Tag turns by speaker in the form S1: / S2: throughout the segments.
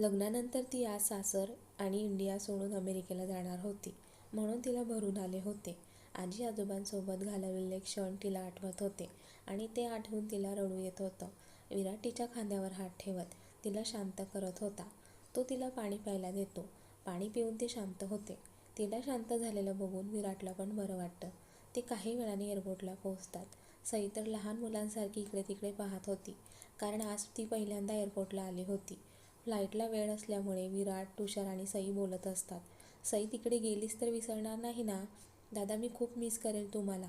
S1: लग्नानंतर ती आज सासर आणि इंडिया सोडून अमेरिकेला जाणार होती. म्हणून तिला भरून आले होते. आजी आजोबांसोबत घालवलेले क्षण तिला आठवत होते आणि ते आठवून तिला रडू येत होतं. विराट तिच्या खांद्यावर हात ठेवत तिला शांत करत होता. तो तिला पाणी प्यायला देतो. पाणी पिऊन ते शांत होते. तिला शांत झालेलं बघून विराटला पण बरं वाटतं. ते काही वेळाने एअरपोर्टला पोहोचतात. सई तर लहान मुलांसारखी इकडे तिकडे पाहत होती. कारण आज ती पहिल्यांदा एअरपोर्टला आली होती. फ्लाईटला वेळ असल्यामुळे विराट तुषार आणि सई बोलत असतात. सई तिकडे गेलीस तर विसरणार नाही ना? दादा मी खूप मिस करेल तुम्हाला.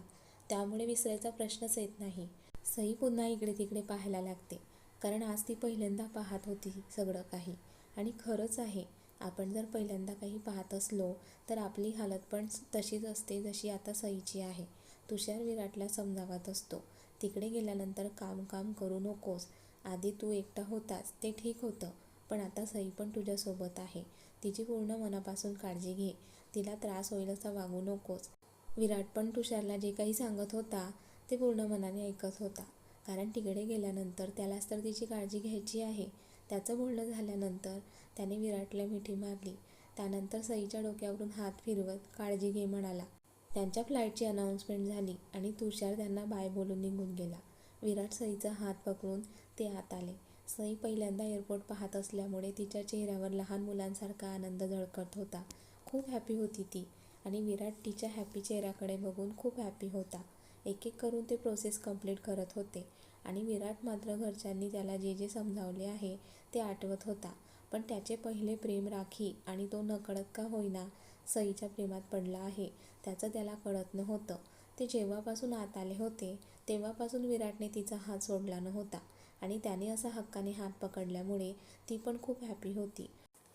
S1: त्यामुळे विसरायचा प्रश्नच येत नाही. सई पुन्हा इकडे तिकडे पाहायला लागते. कारण आज ती पहिल्यांदा पाहत होती सगळं काही. आणि खरंच आहे आपण जर पहिल्यांदा काही पाहत असलो तर आपली हालत पण तशीच असते जशी आता सईची आहे. तुषार विराटला समजावत असतो. तिकडे गेल्यानंतर काम काम करू नकोस. आधी तू एकटा होतास ते ठीक होतं. पण आता सई पण तुझ्यासोबत आहे. तिची पूर्ण मनापासून काळजी घे. तिला त्रास होईल असं वागू नकोस. विराट पण तुषारला जे काही सांगत होता ते पूर्ण मनाने ऐकत होता. कारण तिकडे गेल्यानंतर त्यालाच तर तिची काळजी घ्यायची आहे. त्याचं बोलणं झाल्यानंतर त्याने विराटला मिठी मारली. त्यानंतर सईच्या डोक्यावरून हात फिरवत काळजी घे म्हणाला. त्यांच्या फ्लाईटची अनाऊन्समेंट झाली आणि तुषार त्यांना बाय बोलून निघून गेला. विराट सईचा हात पकडून ते आत आले. सई पहिल्यांदा एअरपोर्ट पाहत असल्यामुळे तिच्या चेहऱ्यावर लहान मुलांसारखा आनंद झळकत होता. खूप हॅपी होती ती आणि विराट तिच्या हॅपी चेहऱ्याकडे बघून खूप हॅपी होता. एक एक करून ते प्रोसेस कंप्लीट करत होते आणि विराट मात्र घरच्यांनी त्याला जे जे समजावले आहे ते आठवत होता. पण त्याचे पहिले प्रेम राखी आणि तो नकळत का होईना सईच्या प्रेमात पडला आहे त्याचं त्याला कळत नव्हतं. ते जेव्हापासून आत आले होते तेव्हापासून विराटने तिचा हात सोडला नव्हता. आणि त्याने असा हक्काने हात पकडल्यामुळे ती पण खूप हॅपी होती.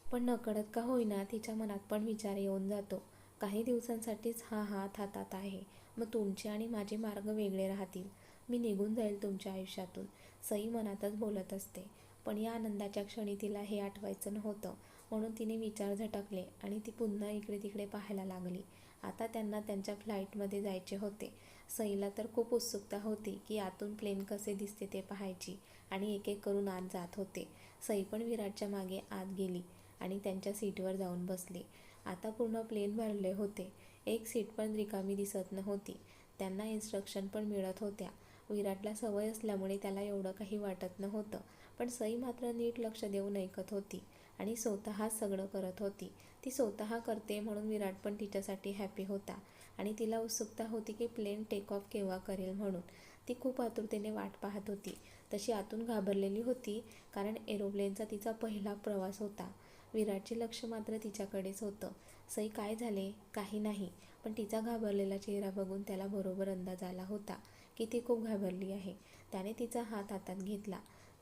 S1: पण नकळत का होईना तिच्या मनात पण विचार येऊन जातो. काही दिवसांसाठीच हा हात हातात आहे. मग तुमचे आणि माझे मार्ग वेगळे राहतील. मी निघून जाईल तुमच्या आयुष्यातून. सई मनातच बोलत असते. पण या आनंदाच्या क्षणी तिला हे आठवायचं नव्हतं. म्हणून तिने विचार झटकले आणि ती पुन्हा इकडे तिकडे पाहायला लागली. आता त्यांना त्यांच्या फ्लाईटमध्ये जायचे होते. सईला तर खूप उत्सुकता होती की आतून प्लेन कसे दिसते ते पाहायची. आणि एक एक करून आत जात होते. सई पण विराटच्या मागे आत गेली आणि त्यांच्या सीटवर जाऊन बसली. आता पूर्ण प्लेन भरले होते. एक सीट पण रिकामी दिसत नव्हती. त्यांना इन्स्ट्रक्शन पण मिळत होत्या. विराटला सवय असल्यामुळे त्याला एवढं काही वाटत नव्हतं. पण सई मात्र नीट लक्ष देऊन ऐकत होती आणि स्वतःच सगळं करत होती. ती स्वतः करते म्हणून विराट पण तिच्यासाठी हॅपी होता आणि तिला उत्सुकता होती की प्लेन टेक ऑफ केव्हा करेल म्हणून. ती खूप आतुरतेने वाट पाहत होती. तशी आतून घाबरलेली होती कारण एरोप्लेनचा तिचा पहिला प्रवास होता. विराटचे लक्ष मात्र तिच्याकडेच होतं. सई काय झाले? काही नाही. पण तिचा घाबरलेला चेहरा बघून त्याला बरोबर अंदाज आला होता की ती खूप घाबरली आहे. त्याने तिचा हात हातात घेतला.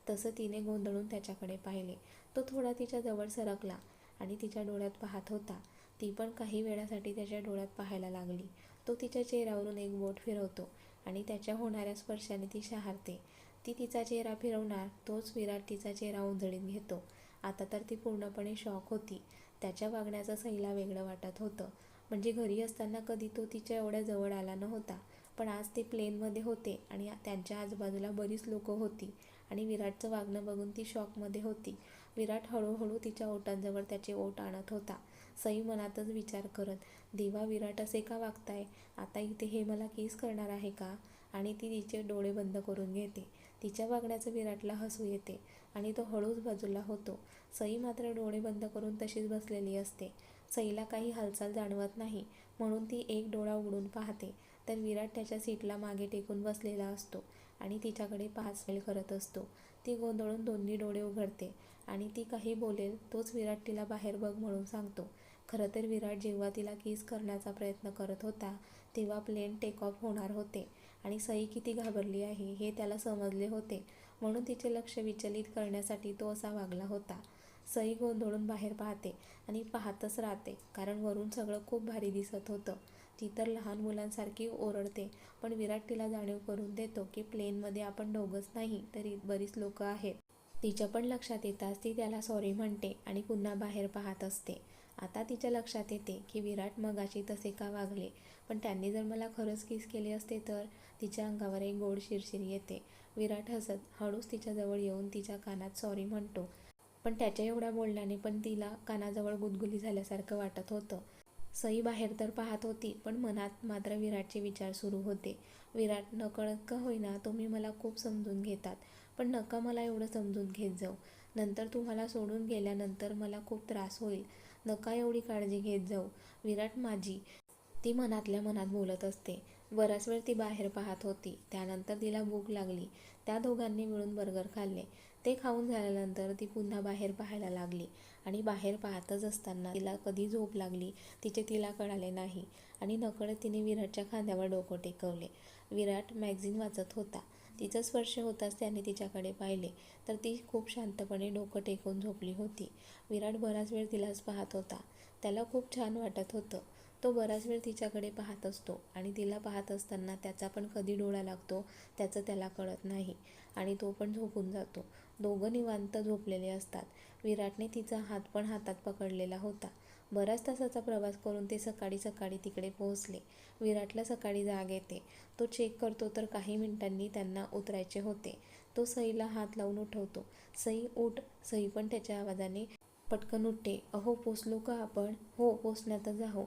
S1: तसं तिने गोंधळून त्याच्याकडे पाहिले. तो थोडा तिच्या जवळ सरकला आणि तिच्या डोळ्यात पाहत होता. ती पण काही वेळासाठी त्याच्या डोळ्यात पाहायला लागली. तो तिच्या चेहऱ्यावरून एक बोट फिरवतो. आणि त्याच्या होणाऱ्या स्पर्शाने ती शहारते. ती तिचा चेहरा फिरवणार तोच विराट तिचा चेहरा उंधळीत घेतो. आता तर ती पूर्णपणे शॉक होती. त्याच्या वागण्याचं सईला वेगळं वाटत होतं. म्हणजे घरी असताना कधी तो तिच्या एवढ्या जवळ आला नव्हता. पण आज ते प्लेनमध्ये होते आणि त्यांच्या आजूबाजूला बरीच लोकं होती आणि विराटचं वागणं बघून ती शॉकमध्ये होती. विराट हळूहळू तिच्या ओटांजवळ त्याचे ओट आणत होता. सई मनातच विचार करत देवा विराट असे का वागताय? आता इथे हे मला केस करणार आहे का? आणि ती तिचे डोळे बंद करून घेते. तिच्या वागण्याचं विराटला हसू येते आणि तो हळूच बाजूला होतो. सई मात्र डोळे बंद करून तशीच बसलेली असते. सईला काही हालचाल जाणवत नाही म्हणून ती एक डोळा उघडून पाहते. तर विराट त्याच्या सीटला मागे टेकून बसलेला असतो आणि तिच्याकडे पाच मेल करत असतो. ती गोंधळून दोन्ही डोळे उघडते आणि ती काही बोलेल तोच विराट तिला बाहेर बघ म्हणून सांगतो. खरं तर विराट जेव्हा तिला किस करण्याचा प्रयत्न करत होता तेव्हा प्लेन टेक ऑफ होणार होते आणि सई किती घाबरली आहे हे त्याला समजले होते. म्हणून तिचे लक्ष विचलित करण्यासाठी तो असा वागला होता. सई गोंधळून बाहेर पाहते आणि पाहतच राहते कारण वरून सगळं खूप भारी दिसत होतं. ती तर लहान मुलांसारखी ओरडते पण विराट तिला जाणीव करून देतो की प्लेनमध्ये आपण दोघंच नाही तरी बरीच लोकं आहेत. तिच्या पण लक्षात येताच ती त्याला सॉरी म्हणते आणि पुन्हा बाहेर पाहत असते. आता तिच्या लक्षात येते की विराट मगाशी तसे का वागले. पण त्यांनी जर मला खरंच किस केले असते तर तिच्या अंगावर एक गोड शिरशिर येते. विराट हसत हळूच तिच्याजवळ येऊन तिच्या कानात सॉरी म्हणतो. पण त्याच्या एवढ्या बोलण्याने पण तिला कानाजवळ गुदगुली झाल्यासारखं वाटत होतं. सई बाहेर तर पाहत होती पण मनात मात्र विराटचे विचार सुरू होते. विराट नकळत का होईना तुम्ही मला खूप समजून घेतात. पण नका मला एवढं समजून घेत जाऊ. नंतर तुम्हाला सोडून गेल्यानंतर मला खूप त्रास होईल. नका एवढी काळजी घेत जाऊ. विराट माझी ती मनातल्या मनात बोलत असते. बराच वेळ ती बाहेर पाहत होती. त्यानंतर तिला भूक लागली. त्या दोघांनी मिळून बर्गर खाल्ले. ते खाऊन झाल्यानंतर ती पुन्हा बाहेर पाहायला लागली आणि बाहेर पाहतच असताना तिला कधी झोप लागली तिचे तिला कळाले नाही आणि नकळत तिने विराटच्या खांद्यावर डोकं टेकवले. विराट मॅगझिन वाचत होता. तिचा स्पर्श होताच त्याने तिच्याकडे पाहिले. तर ती खूप शांतपणे डोकं टेकून झोपली होती. विराट बराच वेळ तिलाच पाहत होता. त्याला खूप छान वाटत होतं. तो बराच वेळ तिच्याकडे पाहत असतो आणि तिला पाहत असताना त्याचा पण कधी डोळा लागतो त्याचं त्याला कळत नाही आणि तो पण झोपून जातो. दोघं निवांत झोपलेले असतात. विराटने तिचा हात पण हातात पकडलेला होता. बऱ्याच तासाचा प्रवास करून ते सकाळी सकाळी तिकडे पोहोचले. विराटला सकाळी जाग येते. तो चेक करतो तर काही मिनिटांनी त्यांना उतरायचे होते. तो सईला हात लावून उठवतो. सई उठ. सई पण त्याच्या आवाजाने पटकन उठते. अहो पोचलो का आपण? हो पोचण्यातच आहो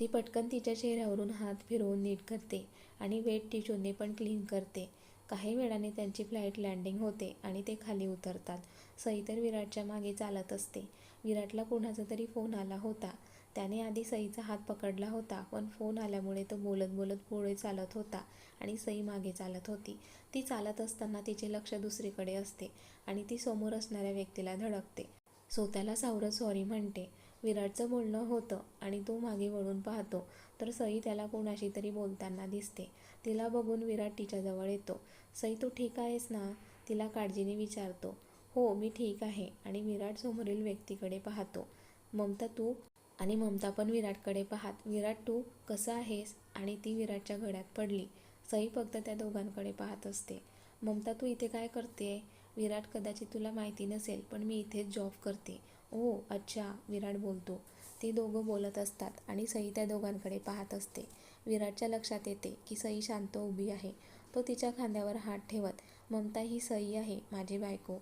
S1: ती पटकन तिच्या चेहऱ्यावरून हात फिरवून नीट करते आणि वेट टिश्यूने पण क्लीन करते. काही वेळाने त्यांची फ्लाईट लँडिंग होते आणि ते खाली उतरतात. सई तर विराटच्या मागे चालत असते. विराटला कोणाचा तरी फोन आला होता. त्याने आधी सईचा हात पकडला होता पण फोन आल्यामुळे तो बोलत बोलत पुढे चालत होता आणि सई मागे चालत होती. ती चालत असताना तिचे लक्ष दुसरीकडे असते आणि ती समोर असणाऱ्या व्यक्तीला धडकते. स्वतःला सावरत सॉरी म्हणते. विराटचं बोलणं होतं आणि तो मागे वळून पाहतो तर सई त्याला कोणाशी तरी बोलताना दिसते. तिला बघून विराट तिच्याजवळ येतो. सई तू ठीक आहेस ना? तिला काळजीने विचारतो. हो मी ठीक आहे. आणि विराट समोरील व्यक्तीकडे पाहतो. ममता तू आणि ममता पण विराटकडे पाहत विराट तू कसा आहेस? आणि ती विराटच्या घड्यात पडली. सई फक्त त्या दोघांकडे पाहत असते. ममता तू इथे काय करते विराट कदाचित तुला माहिती नसेल पण मी इथेच जॉब करते. ओ अच्छा विराट बोलतो. ते दोघं बोलत असतात आणि सई त्या दोघांकडे पाहत असते. विराटच्या लक्षात येते की सई शांत उभी आहे. तो तिच्या खांद्यावर हात ठेवत ममता ही सई आहे माझी बायको.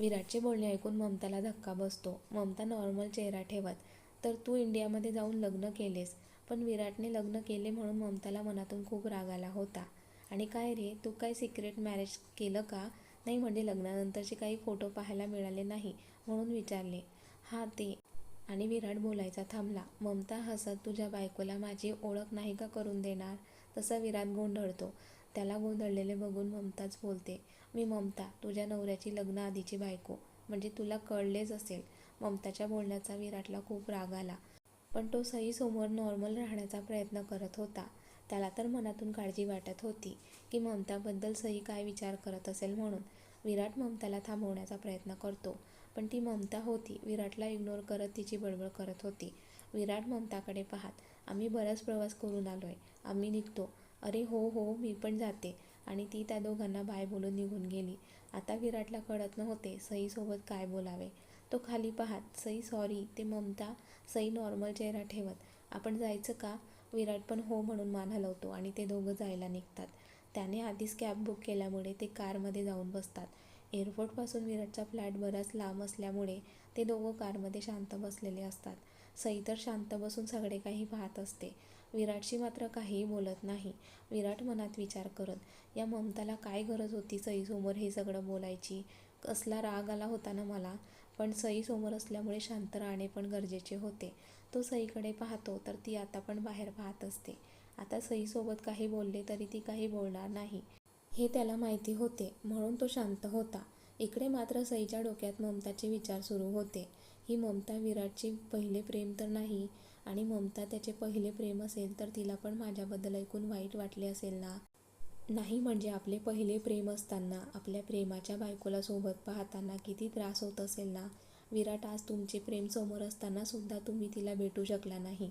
S1: विराटचे बोलणे ऐकून ममताला धक्का बसतो. ममता नॉर्मल चेहरा ठेवत तर तू इंडियामध्ये जाऊन लग्न केलेस पण विराटने लग्न केले म्हणून ममताला मनातून खूप राग आला होता. आणि काय रे तू काय सिक्रेट मॅरेज केलं का? नाही म्हणजे लग्नानंतरचे काही फोटो पाहायला मिळाले नाही म्हणून विचारले. हा ते. आणि विराट बोलायचा थांबला. ममता हसत तुझ्या बायकोला माझी ओळख नाही का करून देणार तसा विराट गोंधळतो. त्याला गोंधळलेले बघून ममताच बोलते मी ममता तुझ्या नवऱ्याची लग्न आधीची बायको म्हणजे तुला कळलेच असेल. ममताच्या बोलण्याचा विराटला खूप राग आला पण तो सईसमोर नॉर्मल राहण्याचा प्रयत्न करत होता. त्याला तर मनातून काळजी वाटत होती की ममताबद्दल सई काय विचार करत असेल म्हणून विराट ममताला थांबवण्याचा प्रयत्न करतो पण ती ममता होती विराटला इग्नोर करत तिची बडबड करत होती. विराट ममताकडे पाहत आम्ही बराच प्रवास करून आलो आहे आम्ही निघतो अरे हो हो मी पण जाते. आणि ती त्या दोघांना बाय बोलून निघून गेली. आता विराटला कळत नव्हते सईसोबत काय बोलावे. तो खाली पाहत सई सॉरी ते ममता सई नॉर्मल चेहरा ठेवत. आपण जायचं का? विराट पण हो म्हणून मान हलवतो आणि ते दोघं जायला निघतात. त्याने आधीच कॅब बुक केल्यामुळे ते कारमध्ये जाऊन बसतात. एअरपोर्टपासून विराटचा फ्लॅट बराच लांब असल्यामुळे ते दोघं कारमध्ये शांत बसलेले असतात. सई तर शांत बसून सगळे काही पाहत असते. विराटशी मात्र काहीही बोलत नाही. विराट मनात विचार करत या ममताला काय गरज होती सईसमोर हे सगळं बोलायची? कसला राग आला होता ना मला पण सईसमोर असल्यामुळे शांत राहणे पण गरजेचे होते. तो सईकडे पाहतो तर ती आता पण बाहेर पाहत असते. आता सईसोबत काही बोलले तरी ती काही बोलणार नाही. हे त्याला माहिती होते म्हणून तो शांत होता. इकडे मात्र सईच्या डोक्यात ममताचे विचार सुरू होते. ही ममता विराटची पहिले प्रेम तर नाही आणि ममता त्याचे पहिले प्रेम असेल तर तिला पण माझ्याबद्दल ऐकून वाईट वाटले असेल ना? नाही म्हणजे आपले पहिले प्रेम असताना आपल्या प्रेमाच्या बायकोला सोबत पाहताना किती त्रास होत असेल ना? विराट आज तुमचे प्रेम समोर असताना सुद्धा तुम्ही तिला भेटू शकला नाही.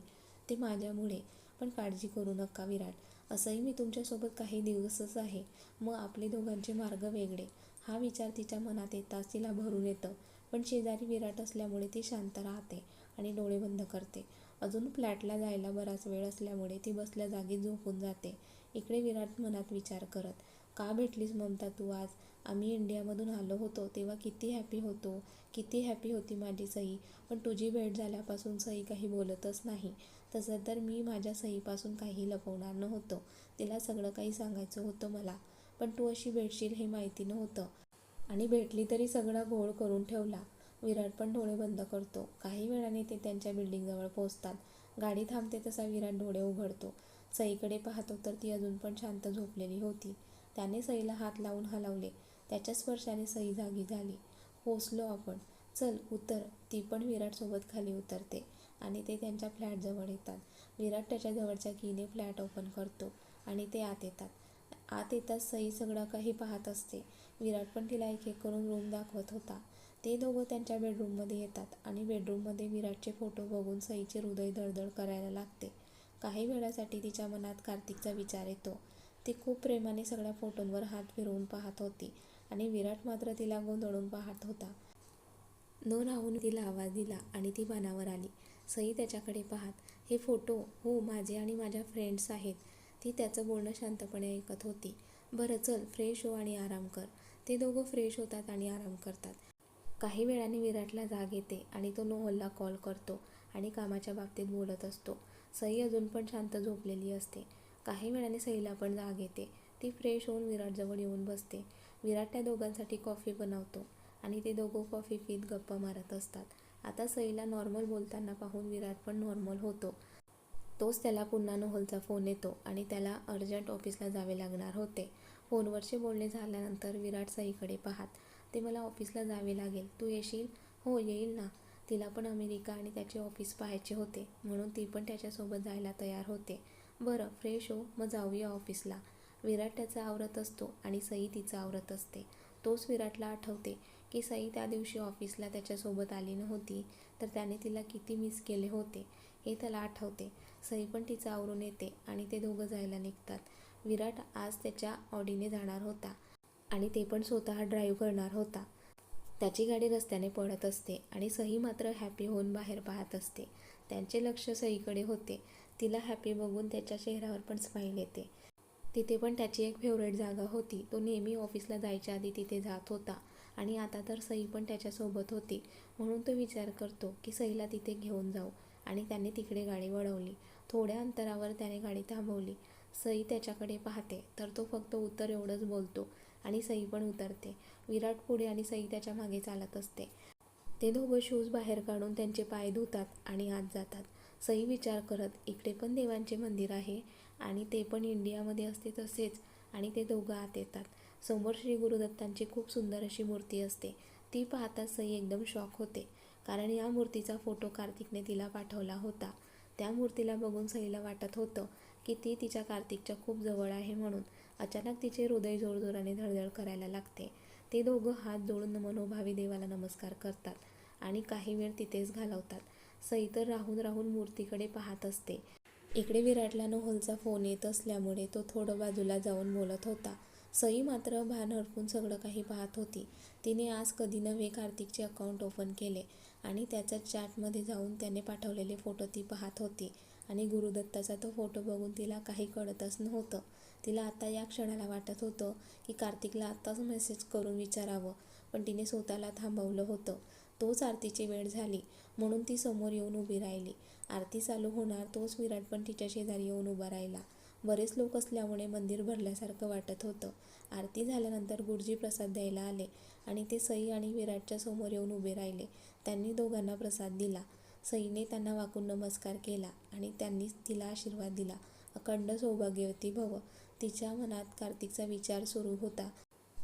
S1: ते माझ्यामुळे. पण काळजी करू नका विराट. असंही मी तुमच्यासोबत काही दिवसच आहे. मग आपले दोघांचे मार्ग वेगळे. हा विचार तिच्या मनात येताच तिला भरून येतं. पण शेजारी विराट असल्यामुळे ती शांत राहते आणि डोळे बंद करते. अजून फ्लॅटला जायला बराच वेळ असल्यामुळे ती बसल्या जागी झोपून जाते. इकडे विराट मनात विचार करत का भेटलीस ममता तू आज? आम्ही इंडियामधून आलो होतो तेव्हा किती हॅपी होतो किती हॅपी होती माझी सई. पण तुझी भेट झाल्यापासून सई काही बोलतच नाही. तसं तर मी माझ्या सईपासून काही लपवणार नव्हतं. तिला सगळं काही सांगायचं होतं मला पण तू अशी भेटशील हे माहिती नव्हतं. आणि भेटली तरी सगळा घोळ करून ठेवला. विराट पण डोळे बंद करतो. काही वेळाने ते त्यांच्या बिल्डिंगजवळ पोहोचतात. गाडी थांबते तसा विराट डोळे उघडतो. सईकडे पाहतो तर ती अजून पण शांत झोपलेली होती. त्याने सईला हात लावून हलवले. त्याच्या स्पर्शाने सई जागी झाली. पोचलो आपण. चल उतर. ती पण विराटसोबत खाली उतरते आणि ते त्यांच्या फ्लॅटजवळ येतात. विराट त्याच्या जवळच्या कीने फ्लॅट ओपन करतो आणि ते आत येतात. आत येताच सई सगळं काही पाहत असते. विराट पण तिला एक एक करून रूम दाखवत होता. ते दोघं त्यांच्या बेडरूममध्ये येतात आणि बेडरूममध्ये विराटचे फोटो बघून सईचे हृदय धडधड करायला लागते. काही वेळासाठी तिच्या मनात कार्तिकचा विचार येतो. ती खूप प्रेमाने सगळ्या फोटोंवर हात फिरवून पाहत होती आणि विराट मात्र तिला गोंधळून पाहत होता. न राहून तिला आवाज दिला आणि ती पानावर आली. सई त्याच्याकडे पाहत हे फोटो हो माझे आणि माझ्या फ्रेंड्स आहेत. ती त्याचं बोलणं शांतपणे ऐकत होती. बरं चल फ्रेश हो आणि आराम कर. ते दोघं फ्रेश होतात आणि आराम करतात. काही वेळाने विराटला जाग येते आणि तो नोहलला कॉल करतो आणि कामाच्या बाबतीत बोलत असतो. सई अजून पण शांत झोपलेली असते. काही वेळाने सईला पण जाग येते. ती फ्रेश होऊन विराटजवळ येऊन बसते. विराट त्या दोघांसाठी कॉफी बनवतो आणि ते दोघं कॉफी पीत गप्पा मारत असतात. आता सईला नॉर्मल बोलताना पाहून विराट पण नॉर्मल होतो. तोच त्याला पुन्हा नोहलचा फोन येतो आणि त्याला अर्जंट ऑफिसला जावे लागणार होते. फोनवरचे बोलणे झाल्यानंतर विराट सईकडे पाहात ते मला ऑफिसला जावे लागेल. तू येशील? हो येईल ना. तिला पण अमेरिका आणि त्याचे ऑफिस पाहायचे होते. म्हणून ती पण त्याच्यासोबत जायला तयार होते. बरं फ्रेश हो मग जाऊया ऑफिसला विराट त्याचा आवरत असतो आणि सई तिचं आवरत असते. तोच विराटला आठवते की सई त्या दिवशी ऑफिसला त्याच्यासोबत आली नव्हती तर त्याने तिला किती मिस केले होते हे त्याला आठवते. सई पण तिचं आवरून येते आणि ते दोघं जायला निघतात. विराट आज त्याच्या ऑडीने जाणार होता. आणि ते पण स्वतः ड्राईव्ह करणार होता. त्याची गाडी रस्त्याने पडत असते आणि सई मात्र हॅपी होऊन बाहेर पाहत असते. त्यांचे लक्ष सईकडे होते. तिला हॅपी बघून त्याच्या चेहऱ्यावर पण स्माईल येते. तिथे पण त्याची एक फेवरेट जागा होती. तो नेहमी ऑफिसला जायच्या आधी तिथे जात होता. आणि आता तर सई पण त्याच्यासोबत होती. म्हणून तो विचार करतो की सईला तिथे घेऊन जाऊ. आणि त्याने तिकडे गाडी वळवली. थोड्या अंतरावर त्याने गाडी थांबवली. सई त्याच्याकडे पाहते. तर तो फक्त उत्तर एवढंच बोलतो. आणि सई पण उतरते. विराट पुढे आणि सई त्याच्यामागे चालत असते. ते दोघं शूज बाहेर काढून त्यांचे पाय धुतात आणि आत जातात. सई विचार करत इकडे पण देवांचे मंदिर आहे आणि ते पण इंडियामध्ये असते तसेच आणि ते दोघं आत येतात. समोर श्री गुरुदत्तांची खूप सुंदर अशी मूर्ती असते. ती पाहता सई एकदम शॉक होते. कारण या मूर्तीचा फोटो कार्तिकने तिला पाठवला होता. त्या मूर्तीला बघून सईला वाटत होतं की ती तिच्या कार्तिकच्या खूप जवळ आहे म्हणून अचानक तिचे हृदय जोरजोराने धडधड करायला लागते. ते दोघं हात जोडून मनोभावी देवाला नमस्कार करतात आणि काही वेळ तिथेच घालवतात. सई तर राहून राहून मूर्तीकडे पाहत असते. इकडे विराटला नोहलचा फोन येत असल्यामुळे तो थोडं बाजूला जाऊन बोलत होता. सई मात्र भान हरपून सगळं काही पाहत होती. तिने आज कधी नव्हे कार्तिकचे अकाउंट ओपन केले आणि त्याच्या चॅटमध्ये जाऊन त्याने पाठवलेले फोटो ती पाहत होती. आणि गुरुदत्ताचा तो फोटो बघून तिला काही कळतच नव्हतं. तिला आता या क्षणाला वाटत होतं की कार्तिकला आत्ताच मेसेज करून विचारावं पण तिने स्वतःला थांबवलं होतं. तोच आरतीची वेळ झाली म्हणून ती समोर येऊन उभी राहिली. आरती चालू होणार तोच विराट पण तिच्या शेजारी येऊन उभा राहिला. बरेच लोक असल्यामुळे मंदिर भरल्यासारखं वाटत होतं. आरती झाल्यानंतर गुरुजी प्रसाद द्यायला आले आणि ते सई आणि विराटच्या समोर येऊन उभे राहिले. त्यांनी दोघांना प्रसाद दिला. सईने त्यांना वाकून नमस्कार केला आणि त्यांनी तिला आशीर्वाद दिला. अखंड सौभाग्यवती भव. तिच्या मनात कार्तिकचा विचार सुरू होता.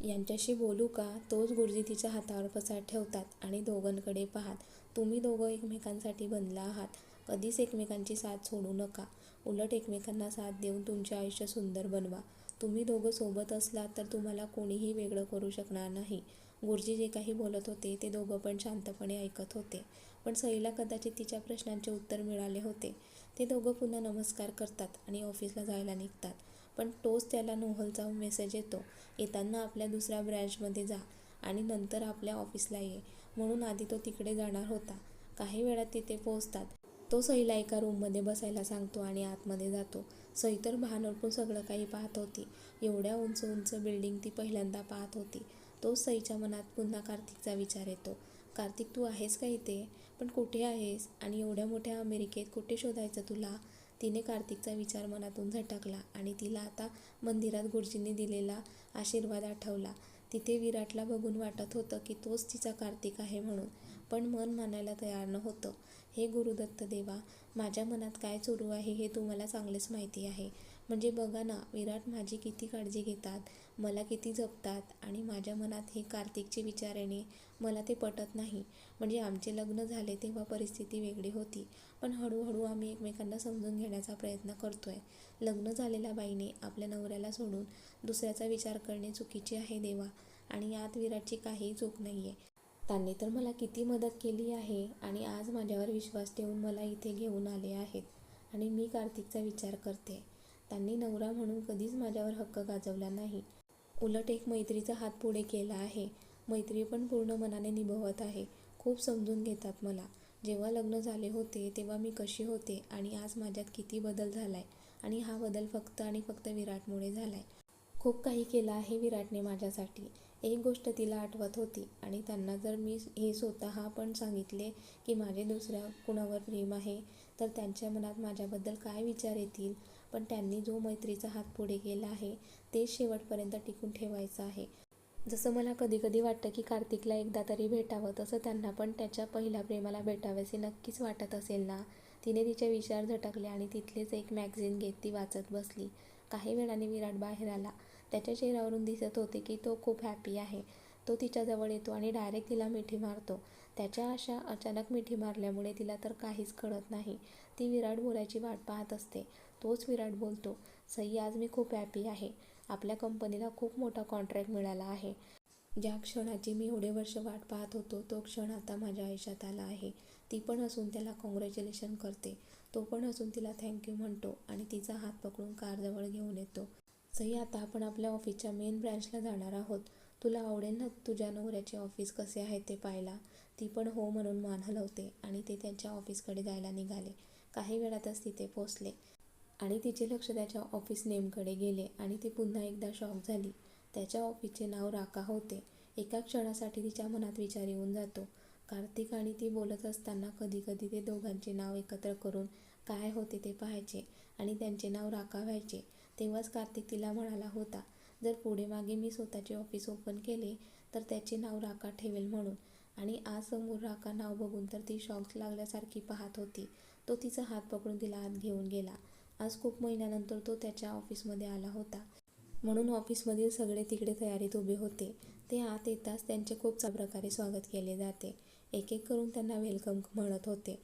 S1: यांच्याशी बोलू का? तोच गुरुजी तिच्या हातावर पसार ठेवतात आणि दोघांकडे पाहात तुम्ही दोघं एकमेकांसाठी बनला आहात. कधीच एकमेकांची साथ सोडू नका. उलट एकमेकांना साथ देऊन तुमचे आयुष्य सुंदर बनवा. तुम्ही दोघं सोबत असलात तर तुम्हाला कोणीही वेगळं करू शकणार नाही. गुरुजी जे काही बोलत होते ते दोघं पण शांतपणे ऐकत होते. पण सईला कदाचित तिच्या प्रश्नांचे उत्तर मिळाले होते. ते दोघं पुन्हा नमस्कार करतात आणि ऑफिसला जायला निघतात. पण तोच त्याला नोहलचा मेसेज येतो. येताना आपल्या दुसऱ्या ब्रँचमध्ये जा आणि नंतर आपल्या ऑफिसला ये. म्हणून आधी तो तिकडे जाणार होता. काही वेळात तिथे पोहोचतात. तो सईला एका रूममध्ये बसायला सांगतो आणि आतमध्ये जातो. सई तर भान सगळं काही पाहत होती. एवढ्या उंच उंच बिल्डिंग ती पहिल्यांदा पाहत होती. तो सईच्या मनात पुन्हा कार्तिकचा विचार येतो. कार्तिक तू आहेस का इथे? पण कुठे आहेस आणि एवढ्या मोठ्या अमेरिकेत कुठे शोधायचं तुला? तिने कार्तिकचा विचार मनातून झटकला आणि तिला आता मंदिरात गुरुजींनी दिलेला आशीर्वाद आठवला. तिथे विराटला बघून वाटत होतं की तोच तिचा कार्तिक आहे म्हणून पण मन मानायला तयार नव्हतं. हे गुरुदत्त देवा माझ्या मनात काय सुरू आहे हे तुम्हाला चांगलेच माहिती आहे. म्हणजे बघा ना विराट माझी किती काळजी घेतात मला किती जपतात आणि माझ्या मनात हे कार्तिकचे विचार येणे मला ते पटत नाही. म्हणजे आमचे लग्न झाले तेव्हा परिस्थिती वेगळी होती. पण हळूहळू आम्ही एकमेकांना समजून घेण्याचा प्रयत्न करतोय. लग्न झालेल्या बाईने आपल्या नवऱ्याला सोडून दुसऱ्याचा विचार करणे चुकीचे आहे देवा. आणि यात विराटची काहीही चूक नाही आहे त्यांनी तर मला किती मदत केली आहे आणि आज माझ्यावर विश्वास ठेवून मला इथे घेऊन आले आहेत. आणि मी कार्तिकचा विचार करते. त्यांनी नवरा म्हणून कधीच माझ्यावर हक्क गाजवला नाही. उलट एक मैत्रीचा हात पुढे केला आहे. मैत्री पण पूर्ण मनाने निभवत आहे. खूप समजून घेतात मला. जेव्हा लग्न झाले होते तेव्हा मी कशी होते आणि आज माझ्यात किती बदल झालाय आणि हा बदल फक्त आणि फक्त विराटमुळे झालाय. खूप काही केलं आहे विराटने माझ्यासाठी. एक गोष्ट तिला आठवत होती आणि त्यांना जर मी हे स्वतः पण सांगितले की माझे दुसऱ्या कुणावर प्रेम आहे तर त्यांच्या मनात माझ्याबद्दल काय विचार येतील? पण त्यांनी जो मैत्रीचा हात पुढे केला आहे तेच शेवटपर्यंत टिकून ठेवायचं आहे. जसं मला कधी कधी वाटतं की कार्तिकला एकदा तरी भेटावं तसं त्यांना पण त्याच्या पहिल्या प्रेमाला भेटावेसे नक्कीच वाटत असेल ना? तिने तिचे विचार झटकले आणि तिथलेच एक मॅगझिन घेत ती वाचत बसली. काही वेळाने विराट बाहेर आला. त्याच्या चेहऱ्यावरून दिसत होते की तो खूप हॅपी आहे. तो तिच्याजवळ येतो आणि डायरेक्ट तिला मिठी मारतो. त्याच्या अशा अचानक मिठी मारल्यामुळे तिला तर काहीच कळत नाही. ती विराट बोलायची वाट पाहत असते. तोच विराट बोलतो सई आज मी खूप हॅपी आहे. आपल्या कंपनीला खूप मोठा कॉन्ट्रॅक्ट मिळाला आहे. ज्या क्षणाची मी एवढे वर्ष वाट पाहत होतो तो क्षण आता माझ्या आयुष्यात आला आहे. ती पण असून त्याला कॉंग्रॅच्युलेशन करते. तो पण असून तिला थँक्यू म्हणतो आणि तिचा हात पकडून कारजवळ घेऊन येतो. सई आता आपण आपल्या ऑफिसच्या मेन ब्रँचला जाणार आहोत. तुला आवडेल ना तुझ्या नवऱ्याचे ऑफिस कसे आहे ते पाहायला? ती पण हो म्हणून मान हलवते आणि ते त्यांच्या ऑफिसकडे जायला निघाले. काही वेळातच तिथे पोचले आणि तिचे लक्ष त्याच्या ऑफिस नेमकडे गेले आणि ती पुन्हा एकदा शॉक झाली. त्याच्या ऑफिसचे नाव राका होते. एका क्षणासाठी तिच्या मनात विचार येऊन जातो. कार्तिक आणि ती बोलत असताना कधीकधी ते दोघांचे नाव एकत्र करून काय होते ते पाहायचे आणि त्यांचे नाव राका व्हायचे. तेव्हाच कार्तिक तिला म्हणाला होता जर पुढे मागे मी स्वतःचे ऑफिस ओपन केले तर त्याचे नाव राका ठेवेल म्हणून. आणि आज समोर राका नाव बघून तर ती शॉक लागल्यासारखी पाहत होती. तो तिचा हात पकडून तिला आत घेऊन गेला. आज खूप महिन्यानंतर तो त्याच्या ऑफिसमध्ये आला होता. म्हणून ऑफिसमधील सगळे तिकडे तयारीत उभे होते. ते आत येताच त्यांचे खूप प्रकारे स्वागत केले जाते. एक एक करून त्यांना वेलकम म्हणत होते.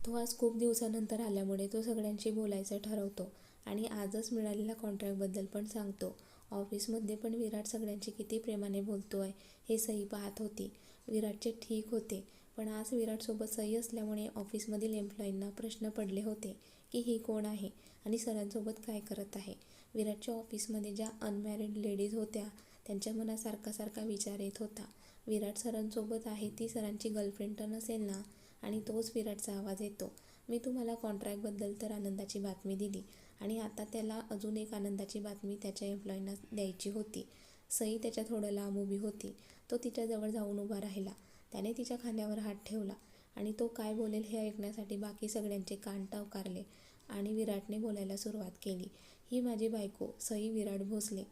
S1: तो आज खूप दिवसानंतर आल्यामुळे तो सगळ्यांशी बोलायचं ठरवतो आणि आजच मिळालेल्या कॉन्ट्रॅक्टबद्दल पण सांगतो. ऑफिसमध्ये पण विराट सगळ्यांशी किती प्रेमाने बोलतो आहे हे सई पाहत होती. विराटचे ठीक होते पण आज विराटसोबत सई असल्यामुळे ऑफिसमधील एम्प्लॉईंना प्रश्न पडले होते की ही कोण आहे? आणि सरांसोबत काय करत आहे? विराटच्या ऑफिसमध्ये ज्या अनमॅरिड लेडीज होत्या त्यांच्या मनात सारखा सारखा विचार येत होता. विराट सरांसोबत आहे ती सरांची गर्लफ्रेंड तर नसेल ना? आणि तोच विराटचा आवाज येतो. मी तुम्हाला कॉन्ट्रॅक्टबद्दल तर आनंदाची बातमी दिली. आणि आता त्याला अजून एक आनंदाची बातमी त्याच्या एम्प्लॉईंना द्यायची होती. सई त्याच्या थोडं लांब उभी होती. तो तिच्याजवळ जाऊन उभा राहिला. त्याने तिच्या खांद्यावर हात ठेवला आणि तो काय बोलेल हे ऐकण्यासाठी बाकी सगळ्यांचे कान टावकारले. आणि विराटने बोलायला सुरुवात केली. ही माझी बायको सई विराट भोसले.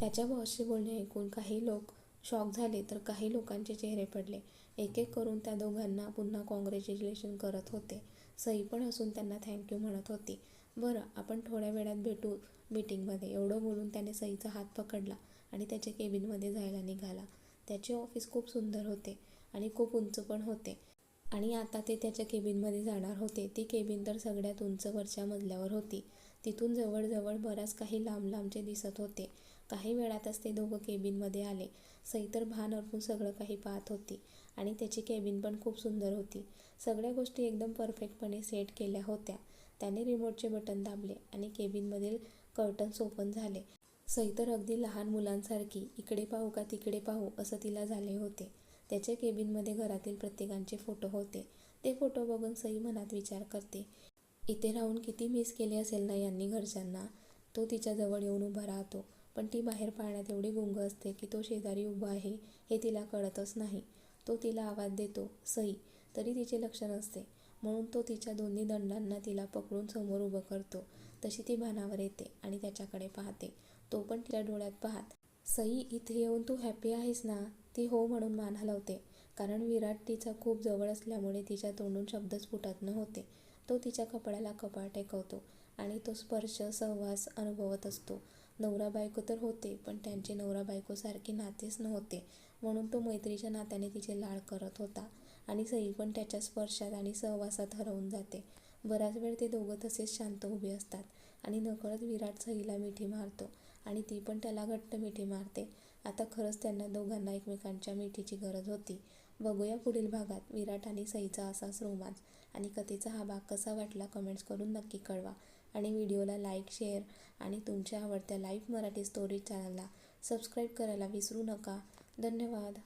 S1: त्याच्या बॉसचे बोलणे ऐकून काही लोक शॉक झाले तर काही लोकांचे चेहरे पडले. एक एक करून त्या दोघांना पुन्हा कॉंग्रॅच्युलेशन करत होते. सई पण असून त्यांना थँक्यू म्हणत होती. बरं आपण थोड्या वेळात भेटू मीटिंगमध्ये एवढं बोलून त्याने सईचा हात पकडला आणि त्याच्या केबिनमध्ये जायला निघाला. त्याचे ऑफिस खूप सुंदर होते आणि खूप उंच पण होते. आणि आता ते त्याच्या केबिनमध्ये जाणार होते. ती केबिन तर सगळ्यात उंच वरच्या मजल्यावर होती. तिथून जवळजवळ बराच काही लांब लांबचे दिसत होते. काही वेळातच ते दोघं केबिनमध्ये आले. सई तर भान अर्पून सगळं काही पाहत होती आणि त्याची केबिन पण खूप सुंदर होती. सगळ्या गोष्टी एकदम परफेक्टपणे सेट केल्या होत्या. त्याने रिमोटचे बटन दाबले आणि केबिनमधील कर्टन्स ओपन झाले. सई तर अगदी लहान मुलांसारखी इकडे पाहू का तिकडे पाहू असं तिला झाले होते. त्याच्या केबिनमध्ये घरातील प्रत्येकांचे फोटो होते. ते फोटो बघून सई मनात विचार करते. इथे राहून किती मिस केले असेल ना यांनी घरच्यांना? तो तिच्याजवळ येऊन उभा राहतो. पण ती बाहेर पाळण्यात एवढी गुंग असते की तो शेजारी उभा आहे हे तिला कळतच नाही. तो तिला आवाज देतो सई तरी तिचे लक्ष नसते. म्हणून तो तिच्या दोन्ही दंडांना तिला पकडून समोर उभं करतो. तशी ती भानावर येते आणि त्याच्याकडे पाहते. तो पण तिच्या डोळ्यात पाहत सई इथे येऊन तू हॅपी आहेस ना? ती हो म्हणून मान हलवते. कारण विराट तिचा खूप जवळ असल्यामुळे तिच्या तोंडून शब्दच फुटत नव्हते. तो तिच्या कपड्याला कपाळ टेकवतो आणि तो स्पर्श सहवास अनुभवत असतो. नवरा बायको तर होते पण त्यांचे नवरा बायकोसारखे नातेच नव्हते. म्हणून तो मैत्रीच्या नात्याने तिचे लाड करत होता आणि सई पण त्याच्या स्पर्शात आणि सहवासात हरवून जाते. बराच वेळ ते दोघं तसेच शांत उभे असतात आणि नकळत विराट सईला मिठी मारतो आणि ती पण त्याला घट्ट मिठी मारते. आता खरंच त्यांना दोघांना एकमेकांच्या मिठीची गरज होती. बघूया पुढील भागात विराट आणि सईचा असाच रोमांच आणि कथेचा हा भाग कसा वाटला कमेंट्स करून नक्की कळवा. आणि व्हिडिओला लाईक शेअर आणि तुमच्या आवडत्या लाईव्ह मराठी स्टोरी चॅनलला सबस्क्राईब करायला विसरू नका. धन्यवाद.